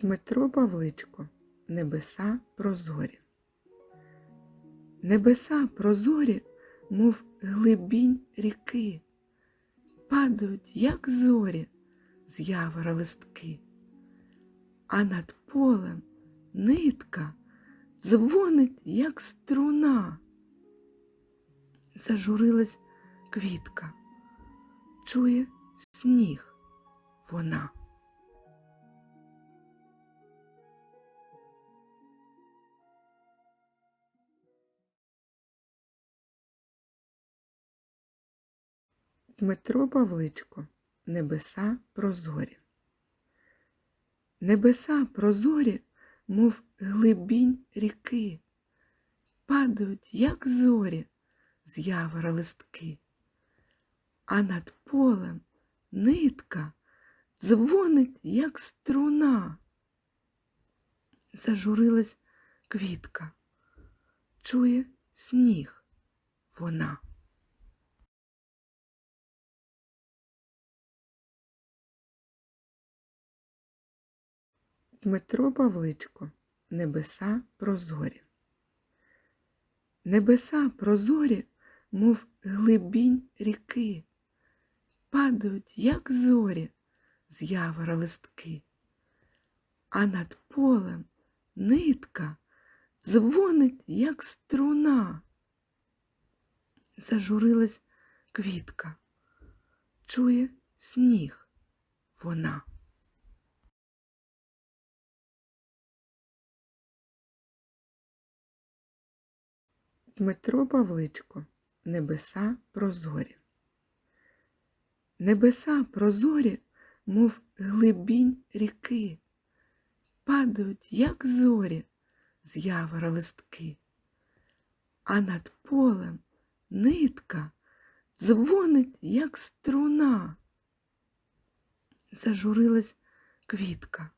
Дмитро Павличко Небеса прозорі. Небеса прозорі, мов глибінь ріки, падають, як зорі, з явора листки, а над полем нитка дзвонить, як струна. Зажурилась квітка, чує сніг вона. Дмитро Павличко Небеса прозорі. Небеса прозорі, мов глибінь ріки, падають, як зорі, з явора листки, а над полем нитка дзвонить, як струна. Зажурилась квітка, чує сніг вона. Дмитро Павличко Небеса прозорі. Небеса прозорі, мов глибінь ріки, падають, як зорі, з явора листки, а над полем нитка дзвонить, як струна. Зажурилась квітка, чує сніг вона. Дмитро Павличко Небеса прозорі. Небеса прозорі, мов глибінь ріки, падають, як зорі, з явора листки, а над полем нитка дзвонить, як струна. Зажурилась квітка,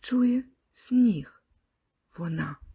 чує сніг вона.